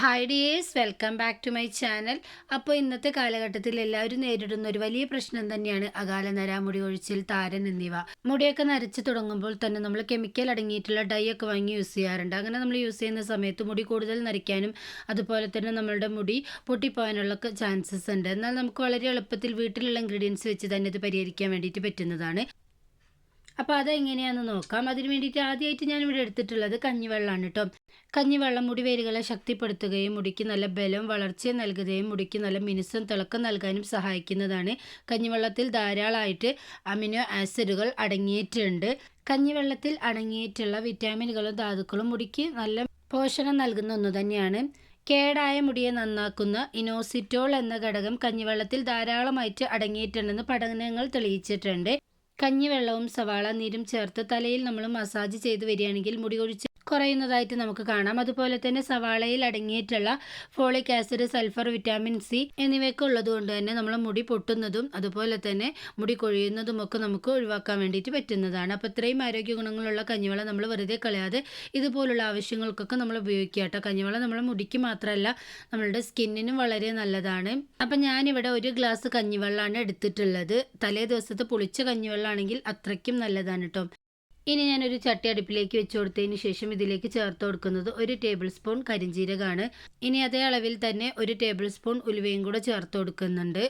Hi dears welcome back to my channel അപ്പോൾ ഇന്നത്തെ കാലഘട്ടത്തിൽ എല്ലാവരും നേരിടുന്ന ഒരു വലിയ പ്രശ്നം തന്നെയാണ് അകാല നര മുടി ഒഴിച്ചിൽ താരൻ എന്നിവ. മുടിയൊക്കെ നരച്ച് തുടങ്ങുമ്പോൾ തന്നെ നമ്മൾ കെമിക്കൽ അടങ്ങിയിട്ടുള്ള ഡൈ ഒക്കെ വാങ്ങി യൂസ് ചെയ്യാറുണ്ട്. അങ്ങനെ നമ്മൾ യൂസ് ചെയ്യുന്ന സമയത്ത് മുടി കൂടുതൽ നരയ്ക്കാനും അതുപോലെ തന്നെ നമ്മളുടെ മുടി പൊട്ടിപ്പോകാനുള്ള ചാൻസസ് ഉണ്ട്. എന്നാൽ നമുക്ക് വളരെ എളുപ്പത്തിൽ വീട്ടിലുള്ള ഇൻഗ്രീഡിയൻസ് വെച്ച് തന്നെ ഇത് പരിഹരിക്കാൻ വേണ്ടിയിട്ട് പറ്റുന്നതാണ്. അപ്പോൾ അതെങ്ങനെയാണെന്ന് നോക്കാം. അതിന് വേണ്ടിയിട്ട് ആദ്യമായിട്ട് ഞാനിവിടെ എടുത്തിട്ടുള്ളത് കഞ്ഞിവെള്ളമാണ് കേട്ടോ കഞ്ഞിവെള്ളം മുടി വേരുകളെ ശക്തിപ്പെടുത്തുകയും മുടിക്ക് നല്ല ബലം വളർച്ച നൽകുകയും മുടിക്ക് നല്ല മിനുസം തിളക്കം നൽകാനും സഹായിക്കുന്നതാണ്. കഞ്ഞിവെള്ളത്തിൽ ധാരാളമായിട്ട് അമിനോ ആസിഡുകൾ അടങ്ങിയിട്ടുണ്ട്. കഞ്ഞിവെള്ളത്തിൽ അടങ്ങിയിട്ടുള്ള വിറ്റാമിനുകളും ധാതുക്കളും മുടിക്ക് നല്ല പോഷണം നൽകുന്ന ഒന്ന് തന്നെയാണ്. കേടായ മുടിയെ നന്നാക്കുന്ന ഇനോസിറ്റോൾ എന്ന ഘടകം കഞ്ഞിവെള്ളത്തിൽ ധാരാളമായിട്ട് അടങ്ങിയിട്ടുണ്ടെന്ന് പഠനങ്ങൾ തെളിയിച്ചിട്ടുണ്ട്. കഞ്ഞിവെള്ളവും സവാള നീരും ചേർത്ത് തലയിൽ നമ്മൾ മസാജ് ചെയ്ത് വരികയാണെങ്കിൽ മുടി കൊഴിച്ച് കുറയുന്നതായിട്ട് നമുക്ക് കാണാം. അതുപോലെ തന്നെ സവാളയിൽ അടങ്ങിയിട്ടുള്ള folic acid sulphur vitamin C എന്നിവയൊക്കെ ഉള്ളതുകൊണ്ട് തന്നെ നമ്മൾ മുടി പൊട്ടുന്നതും അതുപോലെ തന്നെ മുടി കൊഴിയുന്നതും ഒക്കെ നമുക്ക് ഒഴിവാക്കാൻ വേണ്ടിയിട്ട് പറ്റുന്നതാണ്. അപ്പോൾ ഇത്രയും ആരോഗ്യ ഗുണങ്ങളുള്ള കഞ്ഞിവെള്ളം നമ്മൾ വെറുതെ കളയാതെ ഇതുപോലുള്ള ആവശ്യങ്ങൾക്കൊക്കെ നമ്മൾ ഉപയോഗിക്കുക കേട്ടോ. കഞ്ഞിവെള്ളം നമ്മൾ മുടിക്ക് മാത്രമല്ല നമ്മളുടെ സ്കിന്നിനും വളരെ നല്ലതാണ്. അപ്പം ഞാനിവിടെ ഒരു ഗ്ലാസ് കഞ്ഞിവെള്ളമാണ് എടുത്തിട്ടുള്ളത്. തലേ ദിവസത്തെ പുളിച്ച കഞ്ഞിവെള്ളമാണെങ്കിൽ അത്രയ്ക്കും നല്ലതാണ് കേട്ടോ. ഇനി ഞാനൊരു ചട്ടി അടുപ്പിലേക്ക് വെച്ച് കൊടുത്തതിന് ശേഷം ഇതിലേക്ക് ചേർത്ത് കൊടുക്കുന്നത് ഒരു ടേബിൾ സ്പൂൺ കരിഞ്ജീരകമാണ് ഇനി അതേ അളവിൽ തന്നെ ഒരു ടേബിൾ സ്പൂൺ ഉലുവയും കൂടെ ചേർത്ത് കൊടുക്കുന്നുണ്ട്.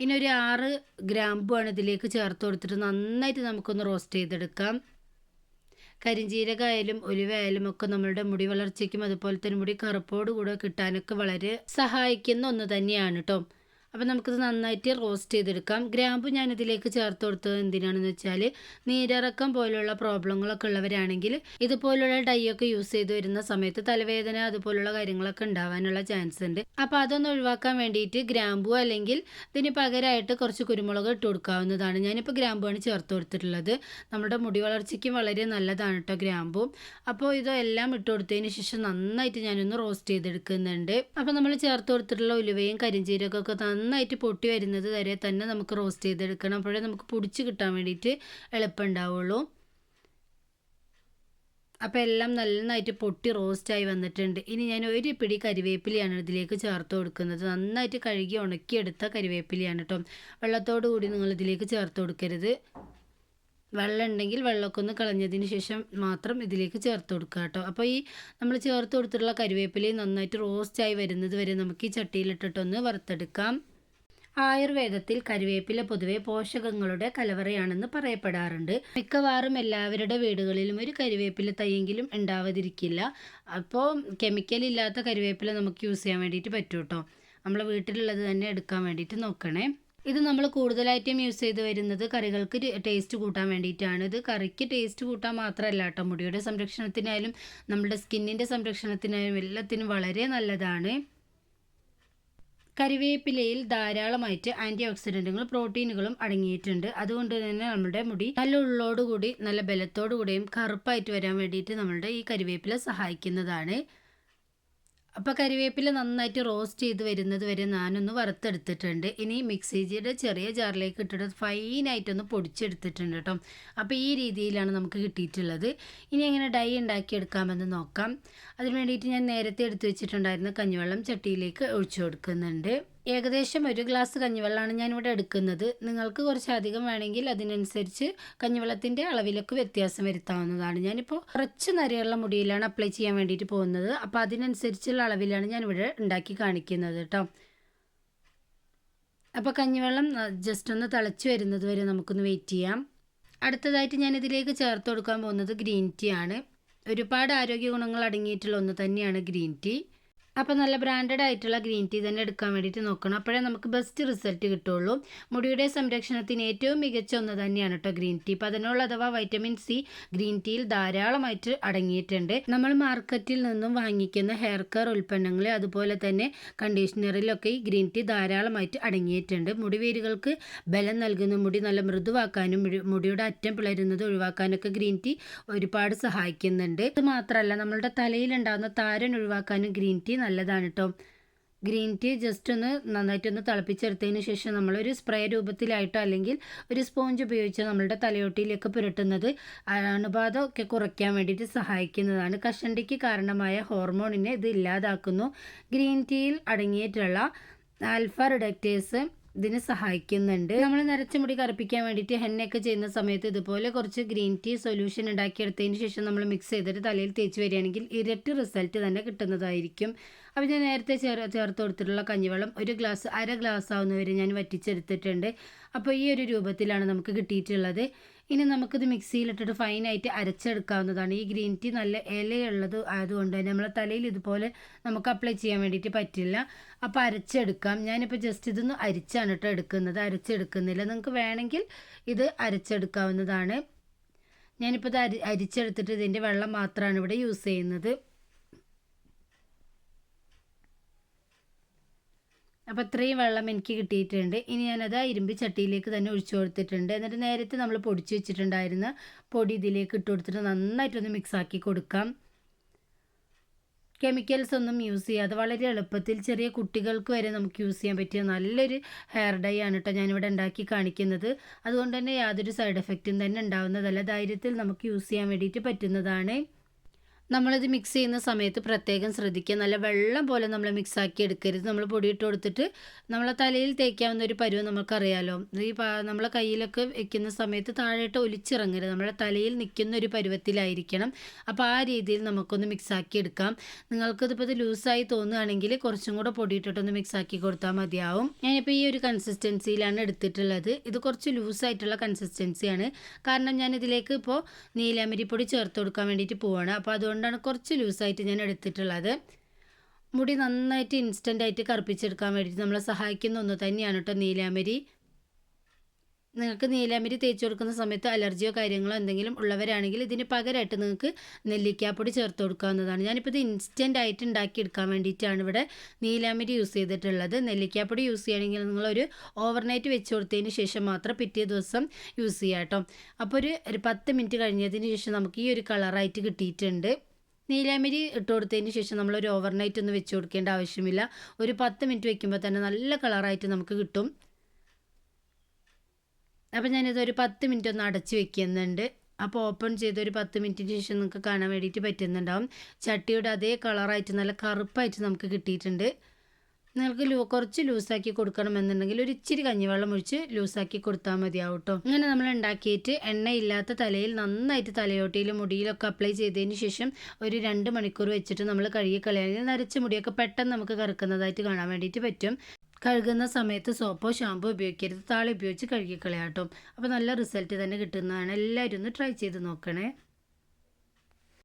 ഇനി ഒരു ആറ് ഗ്രാമ്പുമാണ് ഇതിലേക്ക് ചേർത്ത് കൊടുത്തിട്ട് നന്നായിട്ട് നമുക്കൊന്ന് റോസ്റ്റ് ചെയ്തെടുക്കാം. കരിഞ്ജീരകമായാലും ഉലുവയായാലും ഒക്കെ നമ്മളുടെ മുടി വളർച്ചയ്ക്കും അതുപോലെ തന്നെ മുടി കറുപ്പോട് കൂടെ കിട്ടാനൊക്കെ വളരെ സഹായിക്കുന്ന ഒന്ന് തന്നെയാണ് കേട്ടോ അപ്പോൾ നമുക്കിത് നന്നായിട്ട് റോസ്റ്റ് ചെയ്തെടുക്കാം. ഗ്രാമ്പു ഞാനിതിലേക്ക് ചേർത്ത് കൊടുത്തത് എന്തിനാണെന്ന് വെച്ചാൽ നീരിറക്കം പോലുള്ള പ്രോബ്ലങ്ങളൊക്കെ ഉള്ളവരാണെങ്കിൽ ഇതുപോലുള്ള ഡൈ ഒക്കെ യൂസ് ചെയ്ത് വരുന്ന സമയത്ത് തലവേദന അതുപോലുള്ള കാര്യങ്ങളൊക്കെ ഉണ്ടാവാനുള്ള ചാൻസ് ഉണ്ട്. അപ്പോൾ അതൊന്ന് ഒഴിവാക്കാൻ വേണ്ടിയിട്ട് ഗ്രാമ്പു അല്ലെങ്കിൽ ഇതിന് പകരമായിട്ട് കുറച്ച് കുരുമുളക് ഇട്ട് കൊടുക്കാവുന്നതാണ്. ഞാനിപ്പോൾ ഗ്രാമ്പുവാണ് ചേർത്ത് കൊടുത്തിട്ടുള്ളത്. നമ്മുടെ മുടി വളർച്ചയ്ക്കും വളരെ നല്ലതാണ് കേട്ടോ ഗ്രാമ്പു. അപ്പോൾ ഇതെല്ലാം ഇട്ട് കൊടുത്തതിന് ശേഷം നന്നായിട്ട് ഞാനൊന്ന് റോസ്റ്റ് ചെയ്തെടുക്കുന്നുണ്ട്. അപ്പോൾ നമ്മൾ ചേർത്ത് കൊടുത്തിട്ടുള്ള ഉലുവയും കരിഞ്ചീരകമൊക്കെ നന്നായിട്ട് പൊട്ടി വരുന്നത് വരെ തന്നെ നമുക്ക് റോസ്റ്റ് ചെയ്തെടുക്കണം. അപ്പോഴേ നമുക്ക് പൊടിച്ച് കിട്ടാൻ വേണ്ടിയിട്ട് എളുപ്പമുണ്ടാവുള്ളൂ. അപ്പോൾ എല്ലാം നന്നായിട്ട് പൊട്ടി റോസ്റ്റായി വന്നിട്ടുണ്ട്. ഇനി ഞാൻ ഒരു പിടി കരിവേപ്പിലയാണ് ഇതിലേക്ക് ചേർത്ത് കൊടുക്കുന്നത്. നന്നായിട്ട് കഴുകി ഉണക്കിയെടുത്ത കരിവേപ്പിലയാണ് കേട്ടോ വെള്ളത്തോടു കൂടി നിങ്ങൾ ഇതിലേക്ക് ചേർത്ത് കൊടുക്കരുത്. വെള്ളം ഉണ്ടെങ്കിൽ വെള്ളമൊക്കെ ഒന്ന് കളഞ്ഞതിന് ശേഷം മാത്രം ഇതിലേക്ക് ചേർത്ത് കൊടുക്കുക കേട്ടോ അപ്പോൾ ഈ നമ്മൾ ചേർത്ത് കൊടുത്തിട്ടുള്ള കരിവേപ്പിലയും നന്നായിട്ട് റോസ്റ്റായി വരുന്നത് വരെ നമുക്ക് ഈ ചട്ടിയിലിട്ടിട്ടൊന്ന് വറുത്തെടുക്കാം. ആയുർവേദത്തിൽ കരുവേപ്പില പൊതുവെ പോഷകങ്ങളുടെ കലവറയാണെന്ന് പറയപ്പെടാറുണ്ട്. മിക്കവാറും എല്ലാവരുടെ വീടുകളിലും ഒരു കരുവേപ്പില തൈയെങ്കിലും ഉണ്ടാവാതിരിക്കില്ല. അപ്പോൾ കെമിക്കൽ ഇല്ലാത്ത കരുവേപ്പില നമുക്ക് യൂസ് ചെയ്യാൻ വേണ്ടിയിട്ട് പറ്റും കേട്ടോ നമ്മളെ വീട്ടിലുള്ളത് തന്നെ എടുക്കാൻ വേണ്ടിയിട്ട് നോക്കണേ. ഇത് നമ്മൾ കൂടുതലായിട്ടും യൂസ് ചെയ്ത് വരുന്നത് കറികൾക്ക് ടേസ്റ്റ് കൂട്ടാൻ വേണ്ടിയിട്ടാണ്. ഇത് കറിക്ക് ടേസ്റ്റ് കൂട്ടാൻ മാത്രമല്ല കേട്ടോ. മുടിയുടെ സംരക്ഷണത്തിനായാലും നമ്മുടെ സ്കിന്നിന്റെ സംരക്ഷണത്തിനായാലും എല്ലാത്തിനും വളരെ നല്ലതാണ്. കരിവേപ്പിലയിൽ ധാരാളമായിട്ട് ആന്റി ഓക്സിഡന്റുകളും പ്രോട്ടീനുകളും അടങ്ങിയിട്ടുണ്ട്. അതുകൊണ്ട് തന്നെ നമ്മുടെ മുടി നല്ല ഉള്ളോടുകൂടി നല്ല ബലത്തോടു കൂടിയും കറുപ്പായിട്ട് വരാൻ വേണ്ടിയിട്ട് നമ്മളുടെ ഈ കരിവേപ്പില സഹായിക്കുന്നതാണ്. അപ്പോൾ കരിവേപ്പില നന്നായിട്ട് റോസ്റ്റ് ചെയ്ത് വരുന്നത് വരെ ഞാനൊന്ന് വറുത്തെടുത്തിട്ടുണ്ട്. ഇനി മിക്സിയുടെ ചെറിയ ജാറിലേക്ക് ഇട്ടിട്ട് ഫൈനായിട്ടൊന്ന് പൊടിച്ചെടുത്തിട്ടുണ്ട് കേട്ടോ അപ്പോൾ ഈ രീതിയിലാണ് നമുക്ക് കിട്ടിയിട്ടുള്ളത്. ഇനി എങ്ങനെ ഡൈ ഉണ്ടാക്കിയെടുക്കാമെന്ന് നോക്കാം. അതിന് വേണ്ടിയിട്ട് ഞാൻ നേരത്തെ എടുത്തു വെച്ചിട്ടുണ്ടായിരുന്ന കഞ്ഞിവെള്ളം ചട്ടിയിലേക്ക് ഒഴിച്ചു കൊടുക്കുന്നുണ്ട്. ഏകദേശം ഒരു ഗ്ലാസ് കഞ്ഞിവെള്ളമാണ് ഞാനിവിടെ എടുക്കുന്നത്. നിങ്ങൾക്ക് കുറച്ചധികം വേണമെങ്കിൽ അതിനനുസരിച്ച് കഞ്ഞിവെള്ളത്തിന്റെ അളവിലൊക്കെ വ്യത്യാസം വരുത്താവുന്നതാണ്. ഞാനിപ്പോൾ കുറച്ച് നരയുള്ള മുടിയിലാണ് അപ്ലൈ ചെയ്യാൻ വേണ്ടിയിട്ട് പോകുന്നത്. അപ്പോൾ അതിനനുസരിച്ചുള്ള അളവിലാണ് ഞാനിവിടെ ഉണ്ടാക്കി കാണിക്കുന്നത് കേട്ടോ. അപ്പോൾ കഞ്ഞിവെള്ളം ജസ്റ്റ് ഒന്ന് തിളച്ച് വരുന്നത് വരെ നമുക്കൊന്ന് വെയിറ്റ് ചെയ്യാം. അടുത്തതായിട്ട് ഞാൻ ഇതിലേക്ക് ചേർത്ത് കൊടുക്കാൻ പോകുന്നത് ഗ്രീൻ ടീ ആണ്. ഒരുപാട് ആരോഗ്യ ഗുണങ്ങൾ അടങ്ങിയിട്ടുള്ള ഒന്ന് തന്നെയാണ് ഗ്രീൻ ടീ അപ്പോൾ നല്ല ബ്രാൻഡഡ് ആയിട്ടുള്ള ഗ്രീൻ ടീ തന്നെ എടുക്കാൻ വേണ്ടിയിട്ട് നോക്കണം. അപ്പോഴേ നമുക്ക് ബെസ്റ്റ് റിസൾട്ട് കിട്ടുള്ളൂ. മുടിയുടെ സംരക്ഷണത്തിന് ഏറ്റവും മികച്ച ഒന്ന് തന്നെയാണ് കേട്ടോ ഗ്രീൻ ടീ പതിനോൾ അഥവാ വൈറ്റമിൻ സി ഗ്രീൻ ടീയിൽ ധാരാളമായിട്ട് അടങ്ങിയിട്ടുണ്ട്. നമ്മൾ മാർക്കറ്റിൽ നിന്നും വാങ്ങിക്കുന്ന ഹെയർ കെയർ ഉൽപ്പന്നങ്ങൾ അതുപോലെ തന്നെ കണ്ടീഷണറിലൊക്കെ ഈ ഗ്രീൻ ടീ ധാരാളമായിട്ട് അടങ്ങിയിട്ടുണ്ട്. മുടിവേരുകൾക്ക് ബലം നൽകുന്ന. മുടി നല്ല മൃദുവാക്കാനും മുടിയുടെ അറ്റം പിളരുന്നത് ഒഴിവാക്കാനൊക്കെ ഗ്രീൻ ടീ ഒരുപാട് സഹായിക്കുന്നുണ്ട്. ഇത് മാത്രമല്ല നമ്മളുടെ തലയിലുണ്ടാകുന്ന താരൻ ഒഴിവാക്കാനും ഗ്രീൻ ടീ നല്ലതാണ് കേട്ടോ ഗ്രീൻ ടീ ജസ്റ്റ് ഒന്ന് നന്നായിട്ടൊന്ന് തിളപ്പിച്ചെടുത്തതിന് ശേഷം നമ്മൾ ഒരു സ്പ്രേ രൂപത്തിലായിട്ടോ അല്ലെങ്കിൽ ഒരു സ്പോഞ്ച് ഉപയോഗിച്ച് നമ്മളുടെ തലയോട്ടിയിലേക്ക് പുരട്ടുന്നത് അണുബാധ ഒക്കെ കുറയ്ക്കാൻ വേണ്ടിയിട്ട് സഹായിക്കുന്നതാണ്. കഷണ്ടിക്ക് കാരണമായ ഹോർമോണിനെ ഇത് ഇല്ലാതാക്കുന്നു. ഗ്രീൻ ടീയിൽ അടങ്ങിയിട്ടുള്ള ആൽഫ റിഡക്റ്റേഴ്സ് ഇതിന് സഹായിക്കുന്നുണ്ട്. നമ്മൾ നരച്ച മുടി കറുപ്പിക്കാൻ വേണ്ടിയിട്ട് ഹെന്നയൊക്കെ ചെയ്യുന്ന സമയത്ത് ഇതുപോലെ കുറച്ച് ഗ്രീൻ ടീ സൊല്യൂഷൻ ഉണ്ടാക്കിയെടുത്തതിന് ശേഷം നമ്മൾ മിക്സ് ചെയ്തിട്ട് തലയിൽ തേച്ച് വരികയാണെങ്കിൽ ഇരട്ടി റിസൾട്ട് തന്നെ കിട്ടുന്നതായിരിക്കും. അപ്പോൾ ഞാൻ നേരത്തെ ചേർ ചേർത്ത് കൊടുത്തിട്ടുള്ള കഞ്ഞിവെള്ളം ഒരു ഗ്ലാസ് അര ഗ്ലാസ് ആവുന്നവരെ ഞാൻ വറ്റിച്ചെടുത്തിട്ടുണ്ട്. അപ്പോൾ ഈ ഒരു രൂപത്തിലാണ് നമുക്ക് കിട്ടിയിട്ടുള്ളത്. ഇനി നമുക്കിത് മിക്സിയിലിട്ടിട്ട് ഫൈനായിട്ട് അരച്ചെടുക്കാവുന്നതാണ്. ഈ ഗ്രീൻ ടീ നല്ല ഇലയുള്ളത് ആയതുകൊണ്ട് തന്നെ നമ്മളെ തലയിൽ ഇതുപോലെ നമുക്ക് അപ്ലൈ ചെയ്യാൻ വേണ്ടിയിട്ട് പറ്റില്ല. അപ്പോൾ അരച്ചെടുക്കാം. ഞാനിപ്പോൾ ജസ്റ്റ് ഇതൊന്ന് അരിച്ചാണ് കേട്ടോ എടുക്കുന്നത്. അരച്ചെടുക്കുന്നില്ല. നിങ്ങൾക്ക് വേണമെങ്കിൽ ഇത് അരച്ചെടുക്കാവുന്നതാണ്. ഞാനിപ്പോൾ ഇത് അരി അരിച്ചെടുത്തിട്ട് ഇതിന്റെ വെള്ളം മാത്രമാണ് ഇവിടെ യൂസ് ചെയ്യുന്നത്. അപ്പോൾ ഇത്രയും വെള്ളം എനിക്ക് കിട്ടിയിട്ടുണ്ട്. ഇനി ഞാനത് ഇരുമ്പ് ചട്ടിയിലേക്ക് തന്നെ ഒഴിച്ചു കൊടുത്തിട്ടുണ്ട്. എന്നിട്ട് നേരത്തെ നമ്മൾ പൊടിച്ച് വെച്ചിട്ടുണ്ടായിരുന്ന പൊടി ഇതിലേക്ക് ഇട്ട് കൊടുത്തിട്ട് നന്നായിട്ടൊന്ന് മിക്സാക്കി കൊടുക്കാം. കെമിക്കൽസ് ഒന്നും യൂസ് ചെയ്യാതെ വളരെ എളുപ്പത്തിൽ ചെറിയ കുട്ടികൾക്ക് വരെ നമുക്ക് യൂസ് ചെയ്യാൻ പറ്റിയ നല്ലൊരു ഹെയർ ഡൈ ആണ് കേട്ടോ ഞാനിവിടെ ഉണ്ടാക്കി കാണിക്കുന്നത്. അതുകൊണ്ട് തന്നെ യാതൊരു സൈഡ് എഫക്റ്റും തന്നെ ഉണ്ടാവുന്നതല്ല. ധൈര്യത്തിൽ നമുക്ക് യൂസ് ചെയ്യാൻ വേണ്ടിയിട്ട് പറ്റുന്നതാണ്. നമ്മളിത് മിക്സ് ചെയ്യുന്ന സമയത്ത് പ്രത്യേകം ശ്രദ്ധിക്കുക. നല്ല വെള്ളം പോലെ നമ്മൾ മിക്സ് ആക്കി എടുക്കരുത്. നമ്മൾ പൊടിയിട്ട് കൊടുത്തിട്ട് നമ്മളെ തലയിൽ തേക്കാവുന്ന ഒരു പരുവം നമുക്കറിയാലോ. ഈ നമ്മളെ കയ്യിലൊക്കെ വെക്കുന്ന സമയത്ത് താഴോട്ട് ഒലിച്ചിറങ്ങരുത്. നമ്മളെ തലയിൽ നിൽക്കുന്ന ഒരു പരുവത്തിലായിരിക്കണം. അപ്പോൾ ആ രീതിയിൽ നമുക്കൊന്ന് മിക്സ് ആക്കി എടുക്കാം. നിങ്ങൾക്കിതിപ്പോൾ ഇത് ലൂസായി തോന്നുകയാണെങ്കിൽ കുറച്ചും കൂടെ പൊടിയിട്ടിട്ടൊന്ന് മിക്സ് ആക്കി കൊടുത്താൽ മതിയാവും. ഞാനിപ്പോൾ ഈ ഒരു കൺസിസ്റ്റൻസിയിലാണ് എടുത്തിട്ടുള്ളത്. ഇത് കുറച്ച് ലൂസായിട്ടുള്ള കൺസിസ്റ്റൻസിയാണ് കാരണം ഞാനിതിലേക്ക് ഇപ്പോൾ നീലാമരിപ്പൊടി ചേർത്ത് കൊടുക്കാൻ വേണ്ടിയിട്ട് പോവാണ്. അപ്പോൾ അതുകൊണ്ട് അതുകൊണ്ടാണ് കുറച്ച് ലൂസായിട്ട് ഞാൻ എടുത്തിട്ടുള്ളത്. മുടി നന്നായിട്ട് ഇൻസ്റ്റന്റ് ആയിട്ട് കറുപ്പിച്ചെടുക്കാൻ വേണ്ടിയിട്ട് നമ്മളെ സഹായിക്കുന്ന ഒന്ന് തന്നെയാണ് കേട്ടോ നീലാമരി നിങ്ങൾക്ക് നീലാമരി തേച്ച് കൊടുക്കുന്ന സമയത്ത് അലർജിയോ കാര്യങ്ങളോ എന്തെങ്കിലും ഉള്ളവരാണെങ്കിൽ ഇതിന് പകരമായിട്ട് നിങ്ങൾക്ക് നെല്ലിക്കാപ്പൊടി ചേർത്ത് കൊടുക്കാവുന്നതാണ്. ഞാനിപ്പോൾ ഇത് ഇൻസ്റ്റന്റ് ആയിട്ട് ഉണ്ടാക്കിയെടുക്കാൻ വേണ്ടിയിട്ടാണ് ഇവിടെ നീലാമരി യൂസ് ചെയ്തിട്ടുള്ളത്. നെല്ലിക്കാപ്പൊടി യൂസ് ചെയ്യുകയാണെങ്കിൽ നിങ്ങളൊരു ഓവർനൈറ്റ് വെച്ച് കൊടുത്തതിന് ശേഷം മാത്രം പിറ്റേ ദിവസം യൂസ് ചെയ്യാം കേട്ടോ. അപ്പോൾ ഒരു പത്ത് മിനിറ്റ് കഴിഞ്ഞതിന് ശേഷം നമുക്ക് ഈ ഒരു കളറായിട്ട് കിട്ടിയിട്ടുണ്ട്. നീലാമരി ഇട്ട് കൊടുത്തതിന് ശേഷം നമ്മളൊരു ഓവർനൈറ്റ് ഒന്നും വെച്ച് കൊടുക്കേണ്ട ആവശ്യമില്ല. ഒരു പത്ത് മിനിറ്റ് വെക്കുമ്പോൾ തന്നെ നല്ല കളറായിട്ട് നമുക്ക് കിട്ടും. അപ്പോൾ ഒരു പത്ത് മിനിറ്റ് ഒന്ന് അടച്ച് വെക്കുന്നുണ്ട്. അപ്പോൾ ഓപ്പൺ ചെയ്ത് ഒരു പത്ത് മിനിറ്റിന് ശേഷം നിങ്ങൾക്ക് കാണാൻ വേണ്ടിയിട്ട് പറ്റുന്നുണ്ടാവും. ചട്ടിയുടെ അതേ കളറായിട്ട് നല്ല കറുപ്പായിട്ട് നമുക്ക് കിട്ടിയിട്ടുണ്ട്. നിങ്ങൾക്ക് കുറച്ച് ലൂസാക്കി കൊടുക്കണമെന്നുണ്ടെങ്കിൽ ഒരു ഇച്ചിരി കഞ്ഞിവെള്ളം ഒഴിച്ച് ലൂസാക്കി കൊടുത്താൽ മതിയാവും കേട്ടോ ഇങ്ങനെ നമ്മൾ ഉണ്ടാക്കിയിട്ട് എണ്ണയില്ലാത്ത തലയിൽ നന്നായിട്ട് തലയോട്ടിയിലും മുടിയിലൊക്കെ അപ്ലൈ ചെയ്തതിന് ശേഷം ഒരു രണ്ട് മണിക്കൂർ വെച്ചിട്ട് നമ്മൾ കഴുകി കളയാണെങ്കിൽ നരച്ച മുടിയൊക്കെ പെട്ടെന്ന് നമുക്ക് കറക്കുന്നതായിട്ട് കാണാൻ വേണ്ടിയിട്ട് പറ്റും. കഴുകുന്ന സമയത്ത് സോപ്പോ ഷാമ്പോ ഉപയോഗിക്കരുത്. താളി ഉപയോഗിച്ച് കഴുകിക്കളയാട്ടോ അപ്പോൾ നല്ല റിസൾട്ട് തന്നെ കിട്ടുന്നതാണ്. എല്ലാവരും ഒന്ന് ട്രൈ ചെയ്ത് നോക്കണേ.